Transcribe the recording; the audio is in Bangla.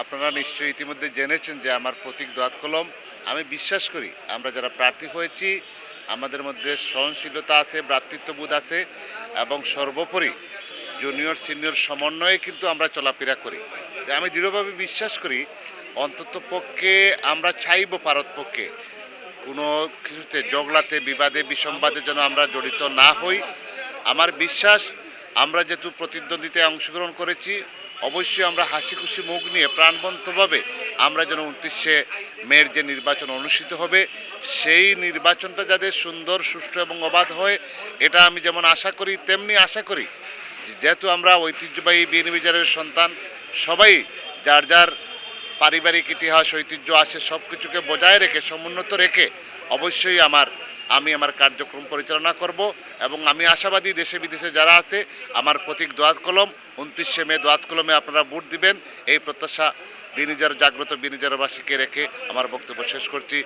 আপনারা নিশ্চয়ই ইতিমধ্যে জেনেছেন যে আমার প্রতীক দোয়াত কলম, আমি বিশ্বাস করি আমরা যারা প্রার্থী হয়েছি, আমাদের মধ্যে সহনশীলতা আছে, ভ্রাতৃত্ববোধ আছে এবং সর্বোপরি জুনিয়র সিনিয়র সমন্বয়ে কিন্তু আমরা চলাফেরা করি। তাই আমি দৃঢ়ভাবে বিশ্বাস করি অন্তত পক্ষে আমরা চাইব ভারত পক্ষে কোনো কিছুতে জগলাতে, বিবাদে, বিসম্বাদে যেন আমরা জড়িত না হই। আমার বিশ্বাস আমরা যেহেতু প্রতিদ্বন্দ্বিতায় অংশগ্রহণ করেছি অবশ্যই আমরা হাসি খুশি মুখ নিয়ে প্রাণবন্তভাবে আমরা যেন উনত্রিশে মেয়ের যে নির্বাচন অনুষ্ঠিত হবে, সেই নির্বাচনটা যাতে সুন্দর, সুষ্ঠু এবং অবাধ হয়, এটা আমি যেমন আশা করি, তেমনি আশা করি যেহেতু আমরা ঐতিহ্যবাহী বিএনবিজারের সন্তান, সবাই যার যার পারিবারিক ইতিহাস, ঐতিহ্য আছে সব কিছুকে বজায় রেখে, সমুন্নত রেখে অবশ্যই আমার আমি আমার কার্যক্রম পরিচালনা করব এবং আমি আশাবাদী দেশে বিদেশে যারা আছে, আমার প্রতীক দোয়াত কলম, উনত্রিশে মে দোয়াত কলমে আপনারা ভোট দিবেন। এই প্রত্যাশা বিনিজার, জাগ্রত বিনিজারবাসীকে রেখে আমার বক্তব্য শেষ করছি।